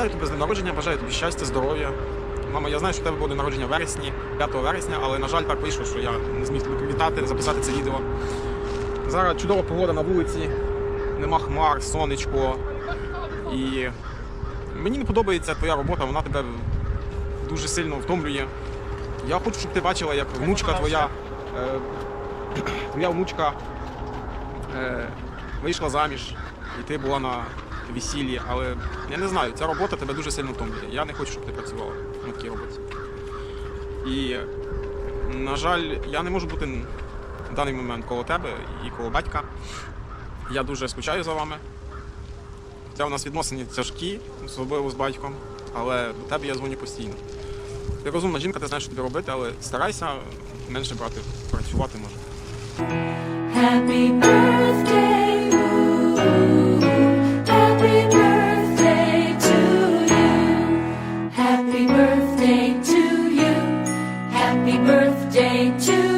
Вітаю тебе з днем народження, бажаю тобі щастя, здоров'я. Мама, я знаю, що в тебе буде народження в вересні, 5 вересня, але, на жаль, так вийшло, що я не зміг тебе привітати, записати це відео. Зараз чудова погода на вулиці, нема хмар, сонечко. І мені не подобається твоя робота, вона тебе дуже сильно втомлює. Я хочу, щоб ти бачила, як внучка твоя, е, твоя внучка е, вийшла заміж, і ти була на весіллі, але я не знаю, ця робота тебе дуже сильно втомлює. Я не хочу, щоб ти працювала на такій роботі. І, на жаль, я не можу бути в даний момент коло тебе і коло батька. Я дуже скучаю за вами. Хоча у нас відносини тяжкі, особливо з батьком, але до тебе я дзвоню постійно. Ти розумна жінка, ти знаєш, що тобі робити, але старайся менше брати, працювати може. to